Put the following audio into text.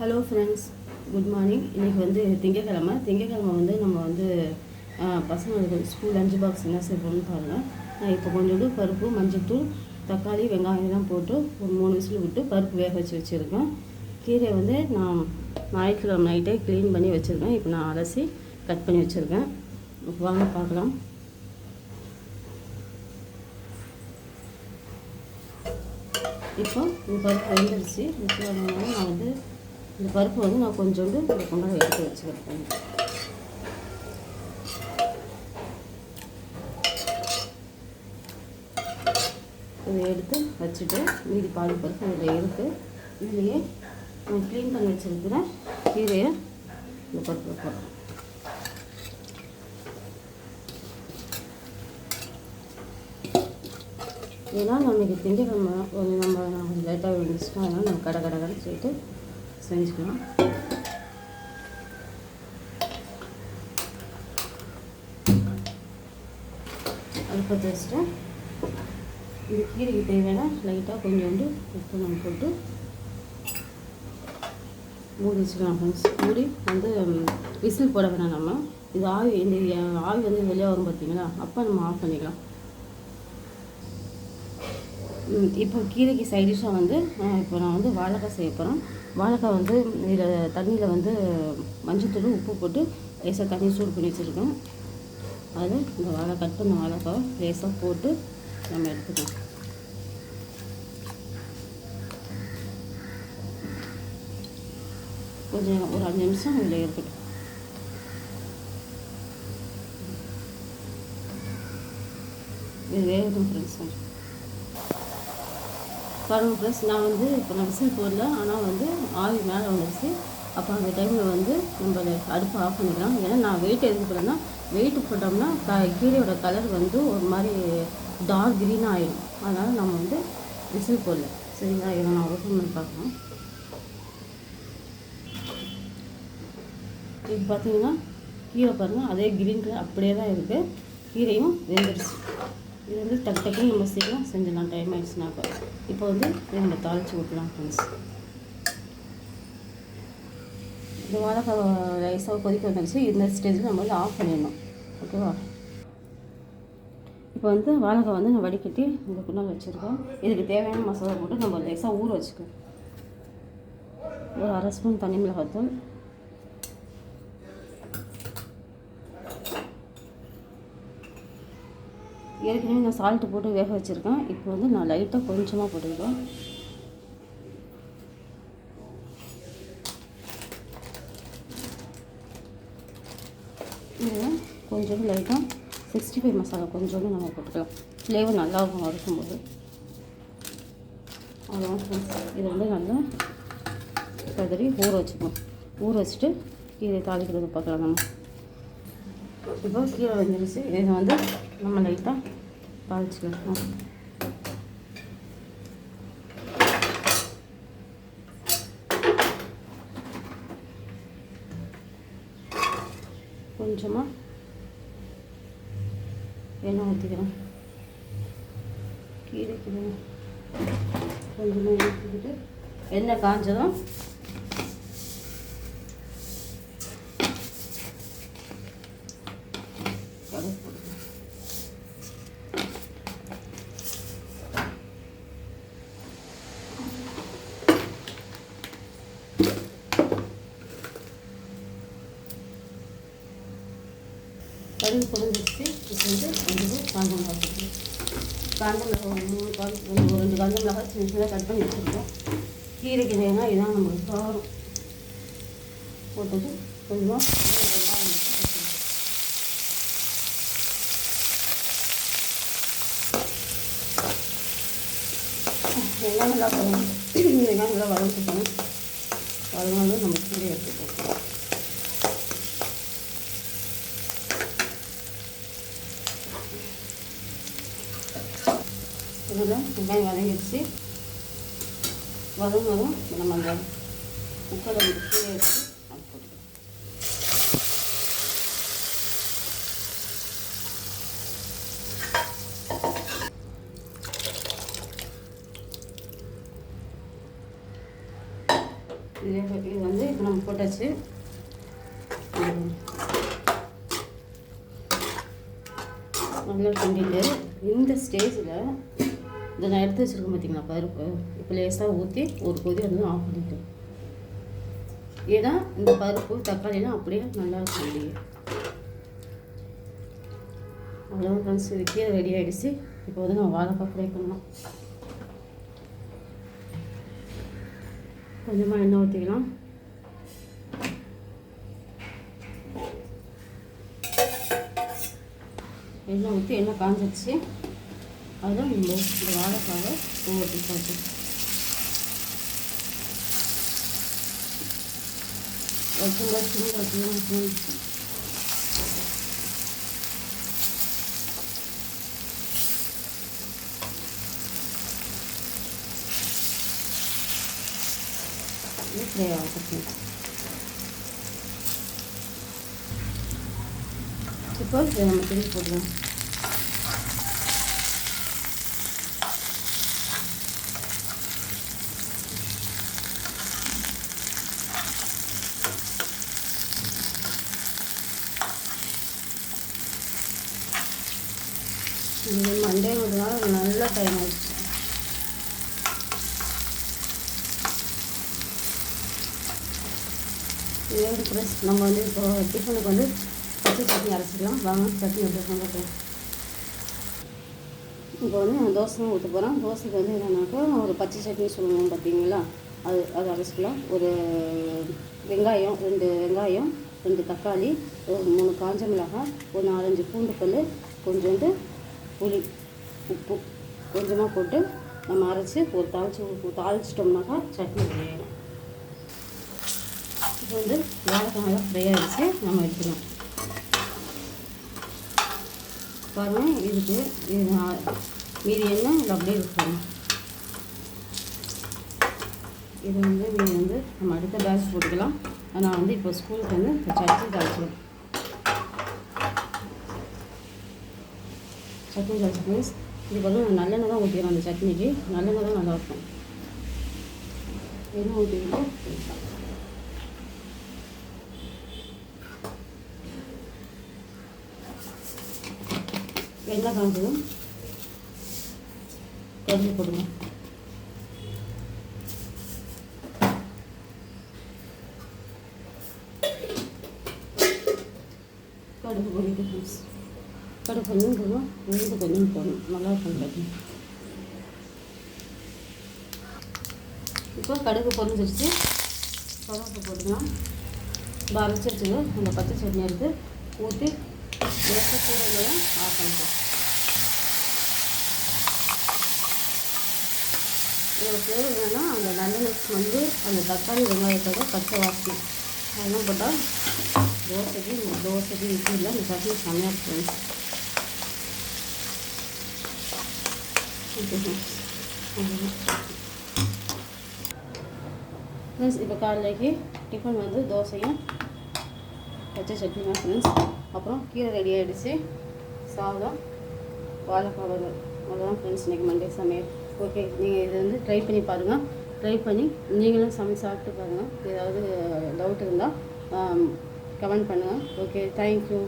Hello friends good morning இன்றைக்கி வந்து திங்கக்கிழமை. திங்கக்கிழமை வந்து நம்ம வந்து பசங்களுக்கு ஸ்கூல் லஞ்ச் பாக்ஸ் என்ன செய்வோம்னு பாருங்கள் நான் இப்போ கொஞ்சோண்டு பருப்பு மஞ்சள்தூள் தக்காளி வெங்காயம்லாம் போட்டு ஒரு மூணு விசில் விட்டு பருப்பு வேக வச்சு வச்சுருக்கேன். கீரையை வந்து நான் ஞாயிற்றுக்கிழமை நைட்டே க்ளீன் பண்ணி வச்சுருக்கேன். இப்போ நான் அலசி கட் பண்ணி வச்சுருக்கேன். வாங்க பார்க்கலாம். இப்போ இந்த பருப்பு வெந்துருச்சு. இப்போ நான் வந்து இந்த பருப்பு வந்து நான் கொஞ்சோண்டு இந்த கொண்டாட எடுத்து வச்சுக்கிறேன். இதை எடுத்து வச்சுட்டு மீதி பாதி பருப்பு இதில் இருக்குது இதுலேயே நான் க்ளீன் பண்ணி வச்சுருக்கிற கீரையை இந்த பருப்பு போடுறேன். ஏன்னா நம்மளுக்கு திங்கக்கிழமை கொஞ்சம் நம்ம கொஞ்சம் லேட்டாக விழுந்துச்சுன்னா அதனால் நம்ம கடை கடை கடை சொல்லிட்டு செஞ்சுக்கலாம் அடுப்பத்தை வச்சுட்டு இது கீரைக்கு தேவையான லைட்டாக கொஞ்சோண்டு உப்பு நம்ம போட்டு மூடி வச்சுக்கலாம் ஃப்ரெண்ட்ஸ் மூடி வந்து விசில் போட வேணாம் நம்ம இது ஆவி இந்த ஆவி வந்து வெளியே வரும் பார்த்தீங்களா அப்போ நம்ம ஆஃப் பண்ணிக்கலாம் இப்போ கீரைக்கு சைடிஷாக வந்து இப்போ நான் வந்து வாழைக்காய் செய்ய போகிறேன் வாழைக்காய் வந்து இதில் தண்ணியில் வந்து மஞ்சத்தூள் உப்பு போட்டு லேசாக தண்ணி சூடு பண்ணி வச்சுருக்கேன். அது இந்த வாழை கட் பண்ண வாழைக்காவை லேசாக போட்டு நம்ம எடுத்துக்கலாம். கொஞ்சம் ஒரு அஞ்சு நிமிஷம் இதில் இருக்கட்டும். இது வேகட்டும் ஃப்ரெண்ட்ஸ் பாருங்கள் ஃப்ரெண்ட்ஸ் நான் வந்து இப்போ நான் விசில் போடல ஆனால் வந்து ஆவி மேலே வந்துருச்சு அப்போ அந்த டைமில் வந்து நம்ம அடுப்பை ஆஃப் பண்ணிக்கலாம். ஏன்னா நான் வெயிட் எதுக்கு போடலன்னா வெயிட் போட்டோம்னா க கீரையோட கலர் வந்து ஒரு மாதிரி டார்க் க்ரீனாக ஆகிடும் அதனால் நம்ம வந்து விசில் போடல. சரிங்களா? இதை நான் ஓப்பன் பண்ணி பார்க்கலாம். இது பார்த்தீங்கன்னா கீரை பாருங்கள் அதே க்ரீன் கலர் அப்படியே தான் இருக்குது கீரையும் வெந்துருச்சு. இது வந்து டக்கு டக்குன்னு நம்ம சீக்கிரம் செஞ்சிடலாம். டைம் ஆயிடுச்சுனாக்கா இப்போ. வந்து இதை நம்ம தாளித்து ஊற்றலாம் ஃப்ரெண்ட்ஸ் இந்த மாதிரி ரைஸாக கொதிக்க வந்துருச்சு இந்த ஸ்டேஜில் நம்ம வந்து ஆஃப் பண்ணிடணும். ஓகேவா இப்போ வந்து வாழைக்காய் வந்து நான் வடிகட்டி இந்த குண்டால் வச்சுருக்கோம். இதுக்கு தேவையான மசாலா போட்டு நம்ம லேசாக ஊற வச்சுக்கோம் ஒரு அரை ஸ்பூன் தனி மிளகாத்தூள். ஏற்கனவே நான் சால்ட்டு போட்டு வேக வச்சுருக்கேன். இப்போ வந்து நான் லைட்டாக கொஞ்சமாக போட்டுக்கிறேன். இதில் கொஞ்சோண்டு லைட்டாக சிக்ஸ்டி ஃபைவ் மசாலா கொஞ்சோண்டு நம்ம போட்டுக்கலாம். ஃப்ளேவர் நல்லா இருக்கும் வறுக்கும்போது அதான் friends. இதை வந்து நல்லா கதறி ஊற வச்சுக்கணும். ஊற வச்சுட்டு கீரை தாளிக்கிறது பார்க்கலாம் நம்ம. இப்போ கீரை வந்துருச்சு. இதை வந்து நம்ம லைட்டாக தாளிச்சிக்கலாம் கொஞ்சமாக எண்ணெய் ஊற்றிக்கிறேன் கீரைக்கு கொஞ்சமாக எண்ணெய் ஊற்றிக்கிட்டு எண்ணெய் காஞ்சதும் கடுகு போட்டுக்கலாம். கடுகு பொரிஞ்சிச்சு இப்போ வந்து கொஞ்சம் காஞ்ச மிளகா போட்டுக்கலாம். காஞ்ச மிளகா ஒரு மூணு காஞ்ச ஒரு ரெண்டு காஞ்ச மிளகா சின்ன சின்னதாக கட் பண்ணி வச்சுருக்கோம். கீரைக்கு தேவைன்னா இதான் நம்மளுக்கு காரம் போட்டுட்டு கொஞ்சம் வெங்காயம் வெங்காயம் நல்லா வதங்க வெங்காயம் நல்லா வதங்கிக்கணும் வதங்கினதும் நம்ம கீரை எடுத்து போட்டுக்கலாம் வெங்காயம் வதங்கிடுச்சு வதங்கினதும் நம்ம அந்த குக்கரை வந்து கீழே எடுத்து அது போட்டுக்கலாம். இது இது வந்து இப்போ நம்ம போட்டாச்சு. நல்லா கிண்டிட்டு இந்த ஸ்டேஜில் இதை நான் எடுத்து வச்சுருக்கேன் பார்த்தீங்களா? பருப்பு இப்போ லேசாக ஊற்றி ஒரு கொதி வந்து ஆஃப் பண்ணிட்டு ஏன்னா இந்த பருப்பு தக்காளிலாம் அப்படியே நல்லா இருக்கும் அப்படியே அவ்வளோதான் ஃப்ரெண்ட்ஸ் இது கீரை ரெடி ஆகிடுச்சு இப்போ வந்து நம்ம வாழைக்காய் ஃப்ரை பண்ணலாம். கொஞ்சமாக எண்ணெய் ஊற்றிக்கலாம் எண்ணெய் ஊற்றி எண்ணெய் காஞ்சிடுச்சு அதில் நம்ம இந்த வாழைக்காவை ஒவ்வொரு போட்டு வைக்கும்போது சின்ன வைக்கணும் ஃப்ரை ஆகட்டும் இப்போ இதை நம்ம திருப்பி போடலாம் இது மண்டே ஒரு நாள் நல்ல டைம் ஆயிடுச்சு. இதே ப்ளஸ் நம்ம வந்து இப்போ டிஃபனுக்கு வந்து பச்சை சட்னி அரைச்சிக்கலாம் வாங்க சட்னி எப்படி பண்ணுறோம் இப்போ வந்து நான் தோசை ஊற்ற போகிறேன் தோசைக்கு வந்து என்னன்னாக்கா ஒரு பச்சை சட்னி சொல்லுவோம் பார்த்தீங்களா? அது அது அரைச்சிக்கலாம். ஒரு வெங்காயம் ரெண்டு வெங்காயம் ரெண்டு தக்காளி ஒரு மூணு காஞ்ச மிளகாய் ஒரு நாலஞ்சு பூண்டு பல் கொஞ்சோண்டு புளி உப்பு கொஞ்சமாக போட்டு நம்ம அரைச்சி ஒரு தாளிச்சு தாளிச்சிட்டோம்னாக்கா சட்னி ரெடி ஆகிடும் இப்போ வந்து வாழைக்காய் நல்லா ஃப்ரை ஆகிடுச்சு நம்ம எடுத்துக்கலாம். பாருங்கள் இதுக்கு இது மீதி எண்ணெய் இது அப்படியே இருக்கணும் இது வந்து நீங்கள் வந்து நம்ம அடுத்த பேட்ச் போட்டுக்கலாம். நான் வந்து இப்போ ஸ்கூலுக்கு வந்து சட்னி தாளிச்சிடுவேன் சட்னி தாளிச்சு மீன்ஸ் இது பார்த்தா நான் நல்லெண்ணெய் தான் ஊற்றிக்கிறேன் அந்த சட்னிக்கு. நல்லெண்ணெய் தான் நல்லாயிருக்கும் எண்ணெய் ஊற்றிக்கிட்டு எண்ணெய் காஞ்சதும் கரும்பு போடுங்க கடுகு போட்டு ஃப்ரெண்ட்ஸ் சர்க்கரை கொஞ்சம் போடும் உளுந்து கொஞ்சம் போடணும் நல்லா பண்ணுறது இப்போ கடுகு பொறிஞ்சிருச்சு கருவேப்பிலை போட்டுக்கலாம் இப்போ அரைச்சிருச்சுங்க அந்த பச்சை சட்னி எடுத்து ஊற்றி எடுத்து கூட ஆஃப் பண்ணிக்கலாம் இதில் பேர் என்னென்னா அந்த நல்லெண்ணெய் வந்து அந்த தக்காளி வெங்காயத்தோட பச்சை வாசனை அதெல்லாம் போட்டால் தோசைக்கு தோசைக்கு இட்லி இல்லை இந்த சட்னி செம்மையாக இருக்கும் ஃப்ரெண்ட்ஸ் இப்போ காலைக்கு டிஃபன் வந்து தோசையும் பச்சை சட்னி தான் ஃப்ரெண்ட்ஸ் அப்புறம் கீரை ரெடி ஆகிடுச்சு சாதம் வாழைக்காய் வறுவல் அவ்வளோதான் ஃப்ரெண்ட்ஸ் இன்றைக்கி மண்டே சமையல். ஓகே நீங்கள் இதை வந்து ட்ரை பண்ணி பாருங்கள் ட்ரை பண்ணி நீங்களும் சமைச்சு சாப்பிட்டு பாருங்கள் ஏதாவது டவுட் இருந்தால் கமெண்ட் பண்ணுங்கள் ஓகே தேங்க்யூ